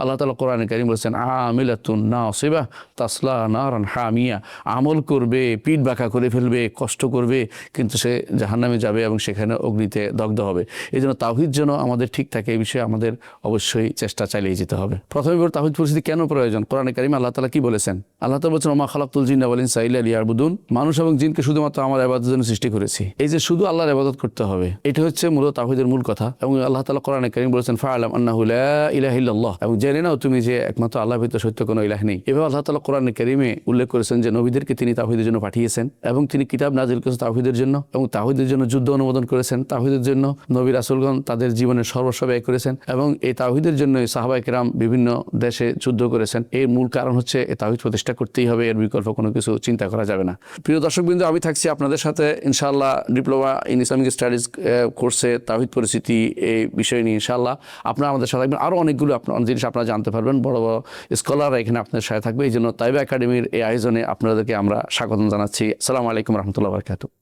আল্লাহ তালা কোরআন কারিম বলেছেন, আমিলাতুন না তাসলা নারান হামিয়া। আমল করবে, পিঠ বাঁকা করে ফেলবে, কষ্ট করবে, কিন্তু সে জাহান্নামে যাবে এবং সেখানে অগ্নিতে দগ্ধ হবে। এই জন্য তাহিদ যেন আমাদের ঠিক থাকে, এই বিষয়ে আমাদের অবশ্যই চেষ্টা চালিয়ে যেতে হবে। প্রথমে তাহিদ পরিস্থিতি কেন প্রয়োজন? কোরআন কারিম আল্লাহ তালা কি বলেছেন? আল্লাহ তালা বলছেন, ওমা খালাকুল জিন্না বলেন সাইল আলী আরবুদুন মানুষ এবং জিনকে শুধুমাত্র আমার আবাদের জন্য সৃষ্টি করেছি। এই যে শুধু আল্লাহর আবাদত করতে হবে, এটা হচ্ছে মূলত তাহিদের মূল কথা। এবং আল্লাহ তালা কোরআন কারিম বলেছেন ফা আলম আন্নাহু লা ইলাহা এবং জেনে নাও তুমি যে একমাত্র আল্লাহ ভিতরে সত্য কোনো ইলাহ নেই। এভাবে আল্লাহ তালা কোরআন কারিমে উল্লেখ করেছেন যে নবীদেরকে তিনি তাহিদের জন্য পাঠিয়েছেন এবং তিনি কিতাব নাজিল করেছেন তাহিদের জন্য এবং তাহিদের জন্য যুদ্ধ অনুমোদন করেছেন তাহিদের জন্য নবী রাসুলগণ তাদের জীবনের সর্বস্ব ব্যয় করেছেন এবং এই তাহিদের জন্য সাহাবাই কেরাম বিভিন্ন দেশে যুদ্ধ করেছেন। এর মূল কারণ হচ্ছে তাহিদ প্রতিষ্ঠা করতেই হবে, এর বিকল্প কোনো কিছু চিন্তা করা যাবে না। প্রিয় দর্শকবৃন্দ, আমি থাকছি আপনাদের সাথে। ইনশাআল্লাহ ডিপ্লোমা ইন ইসলামিক স্টাডিজ কোর্সে তাহিদ পরিস্থিতি এই বিষয় নিয়ে ইনশাআল্লাহ। আপনারা আমাদের সাথে আরও অনেকগুলো আপনার জিনিস আপনারা জানতে পারবেন। বড় বড় স্কলাররা এখানে আপনাদের সাথে থাকবে। এই জন্য তাইবা একাডেমির এই আয়োজনে আপনাদেরকে আমরা স্বাগতম জানাচ্ছি। আসসালামু আলাইকুম রহমতুল্লাহ বরকাতু